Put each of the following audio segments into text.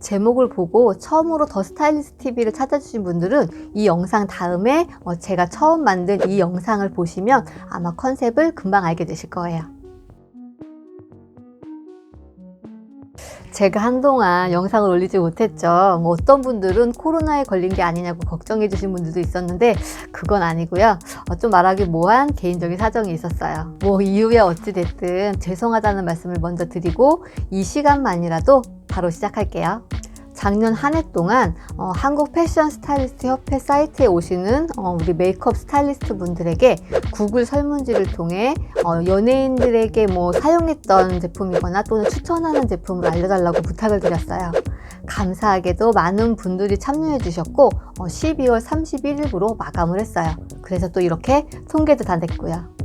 제목을 보고 처음으로 더 스타일리스트 TV를 찾아주신 분들은 이 영상 다음에 어, 제가 처음 만든 이 영상을 보시면 아마 컨셉을 금방 알게 되실 거예요. 제가 한동안 영상을 올리지 못했죠. 뭐 어떤 분들은 코로나에 걸린 게 아니냐고 걱정해 주신 분들도 있었는데 그건 아니고요. 어, 좀 말하기 뭐한 개인적인 사정이 있었어요. 뭐 이후에 어찌됐든 죄송하다는 말씀을 먼저 드리고 이 시간만이라도 바로 시작할게요. 작년 한 해 동안 어, 한국 패션 스타일리스트 협회 사이트에 오시는 어, 우리 메이크업 스타일리스트 분들에게 구글 설문지를 통해 어, 연예인들에게 뭐 사용했던 제품이거나 또는 추천하는 제품을 알려달라고 부탁을 드렸어요. 감사하게도 많은 분들이 참여해 주셨고 어, 12월 31일부로 마감을 했어요. 그래서 또 이렇게 통계도 다 냈고요.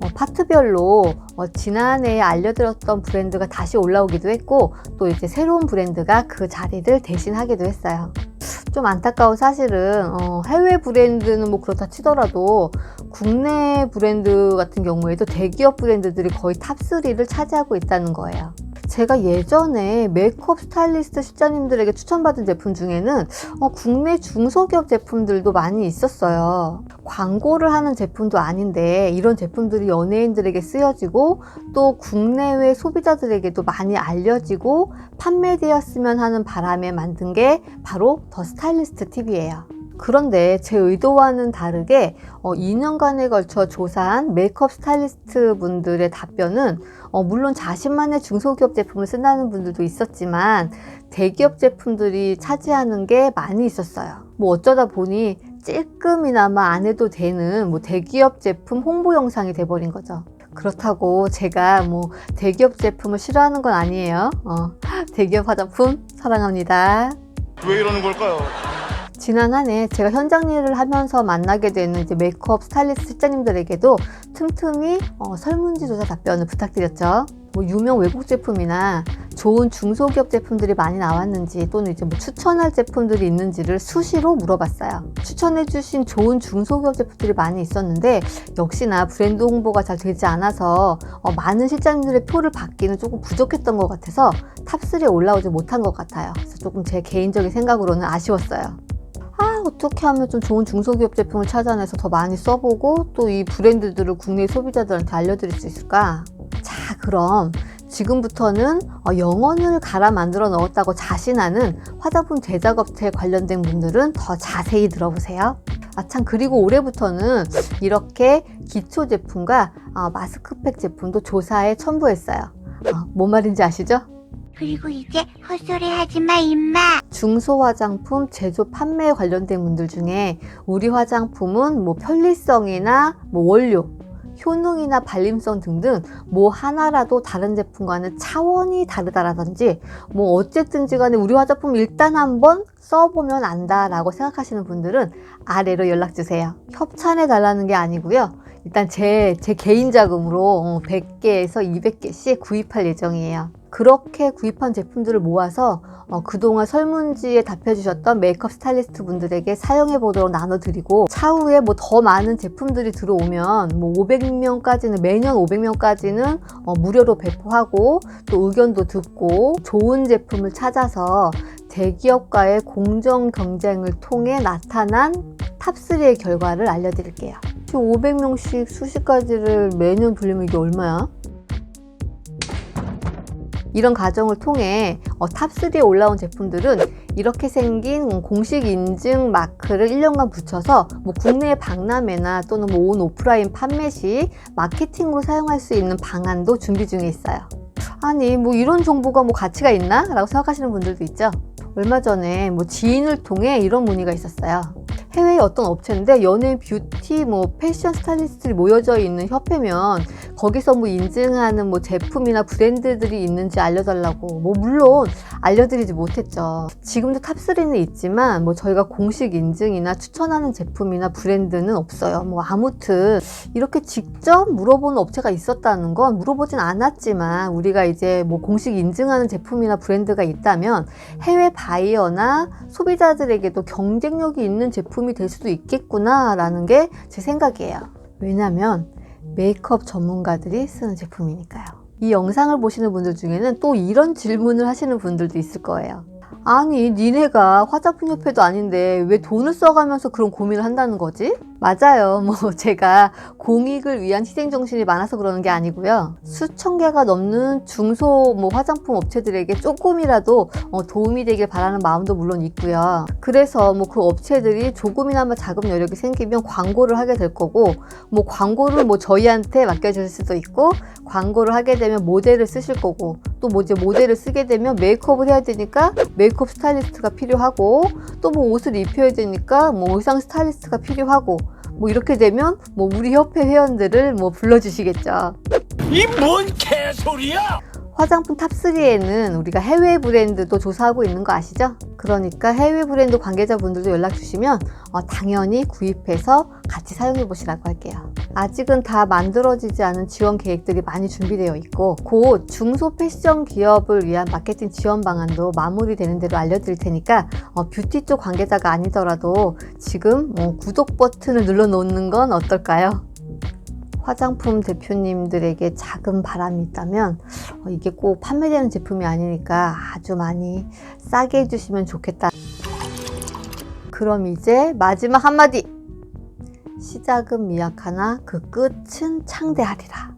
어, 파트별로 어, 지난해에 알려드렸던 브랜드가 다시 올라오기도 했고 또 이제 새로운 브랜드가 그 자리를 대신하기도 했어요. 좀 안타까운 사실은 어, 해외 브랜드는 뭐 그렇다 치더라도 국내 브랜드 같은 경우에도 대기업 브랜드들이 거의 탑3를 차지하고 있다는 거예요. 제가 예전에 메이크업 스타일리스트 실장님들에게 추천받은 제품 중에는 어, 국내 중소기업 제품들도 많이 있었어요. 광고를 하는 제품도 아닌데 이런 제품들이 연예인들에게 쓰여지고 또 국내외 소비자들에게도 많이 알려지고 판매되었으면 하는 바람에 만든 게 바로 더 스타일리스트 TV예요. 그런데 제 의도와는 다르게 어, 2년간에 걸쳐 조사한 메이크업 스타일리스트 분들의 답변은 어, 물론 자신만의 중소기업 제품을 쓴다는 분들도 있었지만 대기업 제품들이 차지하는 게 많이 있었어요. 뭐 어쩌다 보니 찔끔이나마 안 해도 되는 뭐 대기업 제품 홍보 영상이 돼버린 거죠. 그렇다고 제가 뭐 대기업 제품을 싫어하는 건 아니에요. 어, 대기업 화장품 사랑합니다. 왜 이러는 걸까요? 지난 한 해 제가 현장 일을 하면서 만나게 되는 이제 메이크업 스타일리스트 실장님들에게도 틈틈이 어, 설문지 조사 답변을 부탁드렸죠. 뭐 유명 외국 제품이나 좋은 중소기업 제품들이 많이 나왔는지 또는 이제 뭐 추천할 제품들이 있는지를 수시로 물어봤어요. 추천해주신 좋은 중소기업 제품들이 많이 있었는데 역시나 브랜드 홍보가 잘 되지 않아서 어, 많은 실장님들의 표를 받기는 조금 부족했던 것 같아서 탑3에 올라오지 못한 것 같아요. 그래서 조금 제 개인적인 생각으로는 아쉬웠어요. 아, 어떻게 하면 좀 좋은 중소기업 제품을 찾아내서 더 많이 써보고 또 이 브랜드들을 국내 소비자들한테 알려드릴 수 있을까? 자, 그럼 지금부터는 어, 영혼을 갈아 만들어 넣었다고 자신하는 화장품 제작업체에 관련된 분들은 더 자세히 들어보세요. 아, 참, 그리고 올해부터는 이렇게 기초 제품과 어, 마스크팩 제품도 조사에 첨부했어요. 어, 뭔 말인지 아시죠? 그리고 이제 헛소리 하지 마, 임마. 중소 화장품 제조 판매에 관련된 분들 중에 우리 화장품은 뭐 편리성이나 뭐 원료, 효능이나 발림성 등등 뭐 하나라도 다른 제품과는 차원이 다르다라든지 뭐 어쨌든지 간에 우리 화장품 일단 한번 써보면 안다라고 생각하시는 분들은 아래로 연락 주세요. 협찬해 달라는 게 아니고요. 일단 제, 제 개인 자금으로 100개에서 200개씩 구입할 예정이에요. 그렇게 구입한 제품들을 모아서 어, 그동안 설문지에 답해 주셨던 메이크업 스타일리스트 분들에게 사용해 보도록 나눠드리고 차후에 뭐 더 많은 제품들이 들어오면 뭐 500명까지는 매년 500명까지는 어, 무료로 배포하고 또 의견도 듣고 좋은 제품을 찾아서 대기업과의 공정 경쟁을 통해 나타난 탑3의 결과를 알려드릴게요. 500명씩 수십 가지를 매년 불리면 이게 얼마야? 이런 과정을 통해 어, 탑3에 올라온 제품들은 이렇게 생긴 공식 인증 마크를 1년간 붙여서 뭐 국내 박람회나 또는 뭐 온 오프라인 판매 시 마케팅으로 사용할 수 있는 방안도 준비 중에 있어요. 아니 뭐 이런 정보가 뭐 가치가 있나? 라고 생각하시는 분들도 있죠. 얼마 전에 뭐 지인을 통해 이런 문의가 있었어요. 해외의 어떤 업체인데 연예인 뷰티 뭐 패션 스타일리스트들이 모여져 있는 협회면 거기서 뭐 인증하는 뭐 제품이나 브랜드들이 있는지 알려달라고 뭐 물론 알려드리지 못했죠. 지금도 탑3는 있지만 뭐 저희가 공식 인증이나 추천하는 제품이나 브랜드는 없어요. 뭐 아무튼 이렇게 직접 물어보는 업체가 있었다는 건 물어보진 않았지만 우리가 이제 뭐 공식 인증하는 제품이나 브랜드가 있다면 해외 바이어나 소비자들에게도 경쟁력이 있는 제품이 될 수도 있겠구나라는 게 제 생각이에요. 왜냐면 메이크업 전문가들이 쓰는 제품이니까요. 이 영상을 보시는 분들 중에는 또 이런 질문을 하시는 분들도 있을 거예요. 아니, 니네가 화장품 협회도 아닌데 왜 돈을 써가면서 그런 고민을 한다는 거지? 맞아요. 뭐 제가 공익을 위한 희생 정신이 많아서 그러는 게 아니고요. 수천 개가 넘는 중소 뭐 화장품 업체들에게 조금이라도 어, 도움이 되길 바라는 마음도 물론 있고요. 그래서 뭐 그 업체들이 조금이나마 자금 여력이 생기면 광고를 하게 될 거고 뭐 광고를 뭐 저희한테 맡겨주실 수도 있고 광고를 하게 되면 모델을 쓰실 거고 또 뭐 이제 모델을 쓰게 되면 메이크업을 해야 되니까 메이크업 스타일리스트가 필요하고 또 뭐 옷을 입혀야 되니까 뭐 의상 스타일리스트가 필요하고 뭐 이렇게 되면 뭐 우리 협회 회원들을 뭐 불러주시겠죠. 이 뭔 개소리야! 화장품 탑3에는 우리가 해외 브랜드도 조사하고 있는 거 아시죠? 그러니까 해외 브랜드 관계자분들도 연락 주시면 어, 당연히 구입해서 같이 사용해 보시라고 할게요. 아직은 다 만들어지지 않은 지원 계획들이 많이 준비되어 있고 곧 중소 패션 기업을 위한 마케팅 지원 방안도 마무리되는 대로 알려드릴 테니까 어, 뷰티 쪽 관계자가 아니더라도 지금 어, 구독 버튼을 눌러 놓는 건 어떨까요? 화장품 대표님들에게 작은 바람이 있다면 어, 이게 꼭 판매되는 제품이 아니니까 아주 많이 싸게 해주시면 좋겠다. 그럼 이제 마지막 한마디. 시작은 미약하나 그 끝은 창대하리라.